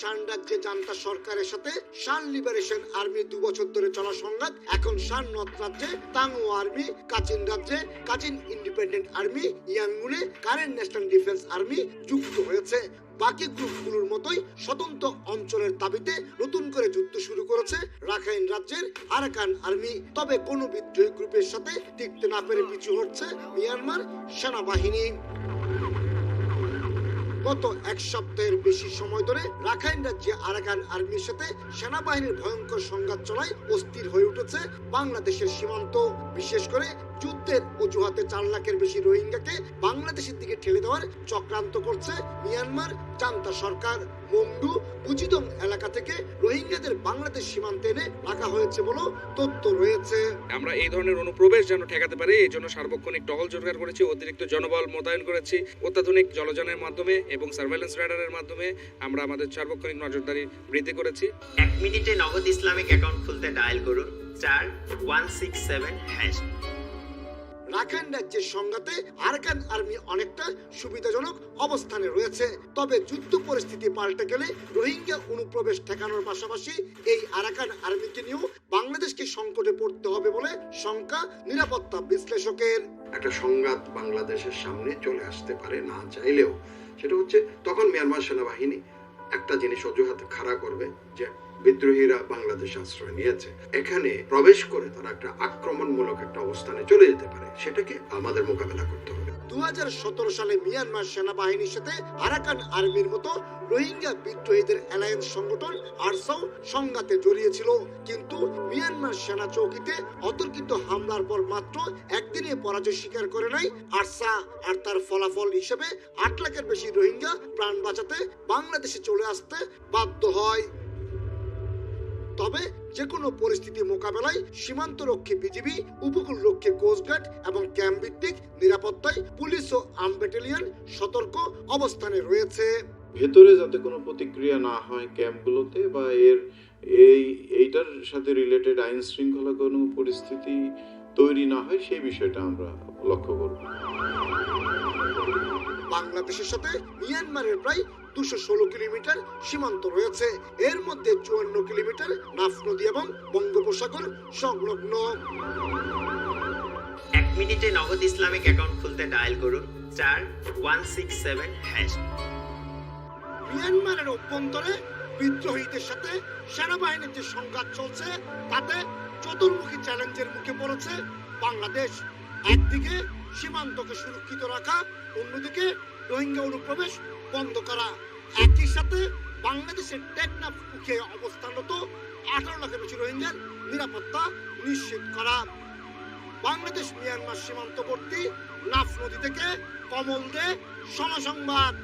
শান রাজ্যে জান্তা সরকারের সাথে। শান লিবারেশন আর্মি দু বছর ধরে চলা সংঘাত। এখন শান নর্থ রাজ্যে, তাংও আর্মি, কাচিন রাজ্যে, কাচিন ইন্ডিপেন্ডেন্ট আর্মি ইয়াঙ্গুনে কারেন্ট ন্যাশনাল ডিফেন্স আর্মি যুক্ত হয়েছে। বাকি গ্রুপগুলোর মতোই স্বতন্ত্র অঞ্চলের দাবিতে নতুন করে যুদ্ধ শুরু করেছে রাখাইন রাজ্যের আরাকান আর্মি। তবে কোনো বিদ্রোহী গ্রুপের সাথে টিকতে না পেরে পিছু হচ্ছে মিয়ানমার সেনাবাহিনী। গত এক সপ্তাহের বেশি সময় ধরে রাখাইন রাজ্যে আরাকান আর্মির সাথে সেনাবাহিনীর ভয়ঙ্কর সংঘাত চলায় অস্থির হয়ে উঠেছে বাংলাদেশের সীমান্ত। বিশেষ করে যুদ্ধের অজুহাতে চার লাখের বেশি রোহিঙ্গাকে বাংলাদেশের দিকে ঠেলে দেওয়ার চক্রান্ত করছে মিয়ানমার জান্তা সরকার। মংডু বুজিদং এলাকা থেকে রোহিঙ্গাদের বাংলাদেশ সীমান্তে এনে রাখা হয়েছে বলেও তথ্য রয়েছে। আমরা এই ধরনের অনুপ্রবেশ যেন ঠেকাতে পারি এই জন্য সার্বক্ষণিক টহল জোরদার করেছি অতিরিক্ত জনবল মোতায়েন করেছি অত্যাধুনিক জলযানের মাধ্যমে এবং সার্ভেলেন্স রাডারের মাধ্যমে আমরা আমাদের সার্বক্ষণিক নজরদারি বৃদ্ধি করেছি। এক মিনিটে নগদ ইসলামিক অ্যাকাউন্ট খুলতে ডায়াল করুন star one six seven hash Rakhine রাজ্যের সংঘাতে আরাকান আর্মি অনেকটা সুবিধাজনক অবস্থানে রয়েছে। তবে যুদ্ধ পরিস্থিতি পাল্টে গেলে রোহিঙ্গা অনুপ্রবেশ ঠেকানোর পাশাপাশি এই আরাকান আর্মিকে নিয়েও বাংলাদেশকে সংকটে পড়তে হবে বলে শঙ্কা নিরাপত্তা বিশ্লেষকের। একটা সংঘাত বাংলাদেশের সামনে চলে আসতে পারে না চাইলেও, সেটা হচ্ছে তখন মিয়ানমার সেনাবাহিনী একটা জিনিস অজুহাতে খাড়া করবে যে বিদ্রোহীরা বাংলাদেশ আশ্রয় নিয়েছে। এখানে প্রবেশ করে তারা একটা আক্রমণমূলক একটা অবস্থানে চলে যেতে পারে। সেটাকে আমাদের মোকাবেলা করতে হবে। দুহাজার সতেরো সালে মিয়ানমার সেনাবাহিনীর সাথে আরাকান আর্মির মতো রোহিঙ্গা বিদ্রোহীদের অ্যালায়েন্স সংগঠন আরসাও সংঘাতে জড়িয়েছিল। কিন্তু মিয়ানমার সেনা চৌকিতে অতর্কিত হামলার পর মাত্র একদিনে পরাজয় স্বীকার করে নাই আরসা। আর তার ফলাফল হিসেবে আট লাখের বেশি রোহিঙ্গা প্রাণ বাঁচাতে বাংলাদেশে চলে আসতে বাধ্য হয়। তবে যে কোনো পরিস্থিতি মোকাবেলায় সীমান্ত রক্ষী বিজিবি উপকূল রক্ষী কোস্টগার্ড এবং ক্যাম্প ভিত্তিক নিরাপত্তায় পুলিশ ও আর্ম ব্যাটালিয়ন সতর্ক অবস্থানে রয়েছে। ভেতরে যাতে কোনো প্রতিক্রিয়া না হয় ক্যাম্পগুলোতে বা এর এই এইটার সাথে রিলেটেড আইন শৃঙ্খলা কোনো পরিস্থিতি তৈরি না হয় সেই বিষয়টা আমরা লক্ষ্য করব। বাংলাদেশের সাথে মিয়ানমারের প্রায় দুশো ষোলো কিলোমিটার সীমান্ত রয়েছে। এর মধ্যে চুয়ান্ন কিলোমিটার নাফ নদী এবং বঙ্গোপসাগর সংলগ্ন। এক মিনিটে নগদ ইসলামিক অ্যাকাউন্ট খুলতে ডায়াল করুন ওয়ান সিক্স সেভেন হ্যাশ। মিয়ানমারের অভ্যন্তরে বিদ্রোহীদের সাথে সেনাবাহিনীর যে সংঘাত চলছে তাতে চতুর্মুখী চ্যালেঞ্জের মুখে পড়েছে বাংলাদেশ। একদিকে সীমান্তকে সুরক্ষিত রাখা, অন্যদিকে রোহিঙ্গা অনুপ্রবেশ বন্ধ করা। একই সাথে বাংলাদেশের টেকনাফ মুখে অবস্থানরত আঠারো লাখের বেশি রোহিঙ্গার নিরাপত্তা নিশ্চিত করা। বাংলাদেশ মিয়ানমার সীমান্তবর্তী নাফ নদী থেকে কমল দে, সমসংবাদ।